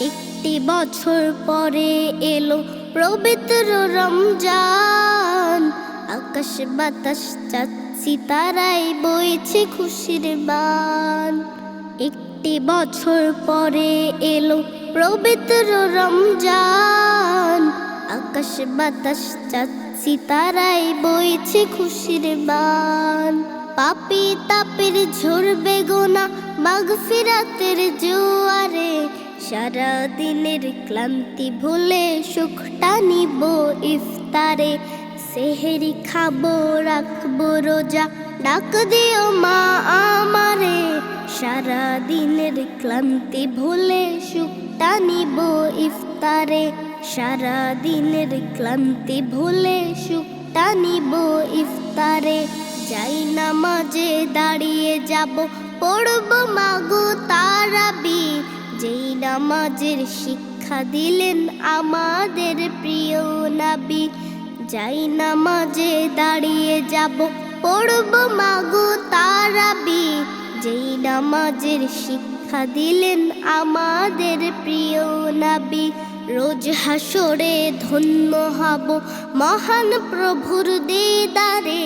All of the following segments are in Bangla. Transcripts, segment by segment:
একটি বছর পরে এলো পবিত্র রমজান। আকাশ বাতাস চাচ্ছি তারাই বইছে খুশির বান। একটি বছর পরে এলো পবিত্র রমজান। আকাশ বাতাস চাচ্ছি তারাই বইছে খুশির বান। পাপি তাপের ঝরবে গোনা মাঘ ফিরাতের জোয়ারে সারা দিনের ক্লান্তি ভুলে সুখটা নিব ইফতারে। সেহেরি খাব, রাখব রোজা, ডাক দিও মা আমারে। সারা দিনের ক্লান্তি ভুলে সুখটা নিব ইফতারে। সারা দিনের ক্লান্তি ভুলে সুখটা নিব ইফতারে। যাই নামাজে দাঁড়িয়ে যাব, পড়ব মাগো তারাবি যেই নামাজের শিক্ষা দিলেন আমাদের প্রিয় নাবি, যাই নামাজে দাঁড়িয়ে যাব পড়ব মাগো তারাবি, যেই নামাজের শিক্ষা দিলেন আমাদের প্রিয় নাবি, রোজ হাসরে ধন্য হব মহান প্রভুর দিদারে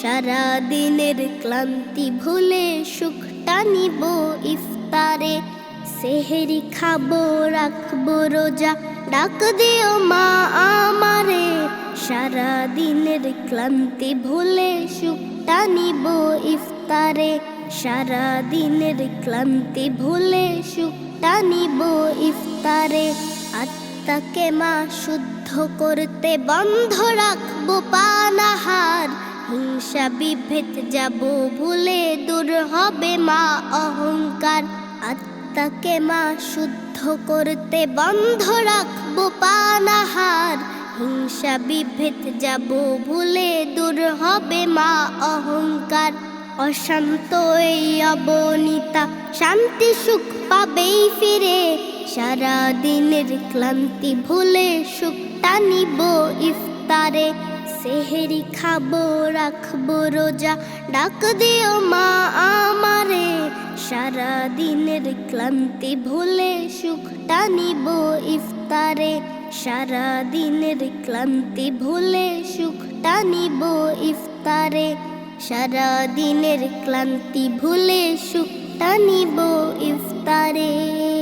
সারা দিনের ক্লান্তি ভুলে সুখটা নিব ইফতারে। সেহেরি খাব, রাখব রোজা। ডাক দিও মা আমারে সারা দিনের ক্লান্তি ভুলে সুখটা নিব ইফতারে। সারা দিনের ক্লান্তি ভুলে সুখটা নিব ইফতারে। আত্মাকে মা শুদ্ধ করতে বন্ধ রাখব পানাহার হিংসা বিভেদ যাব ভুলে দূর হবে মা অহংকার। আত্মাকে মা শুদ্ধ করতে বন্ধ রাখব পানাহার। হিংসা বিভেদ যাব ভুলে দূর হবে মা অহংকার। অশান্ত এই অবনিতা শান্তি সুখ পাবেই ফিরে। সারা দিনের ক্লান্তি ভুলে সুখটা নিব ইফতারে। সেহেরি খাব, রাখব রোজা, ডাক দিও মা আমারে। সারা দিনের ক্লান্তি ভুলে সুখ টানিব ইফতারে। সারা দিনের ক্লান্তি ভুলে সুখ টানিব ইফতারে। সারা দিনের ক্লান্তি ভুলে সুখ টানিব ইফতারে।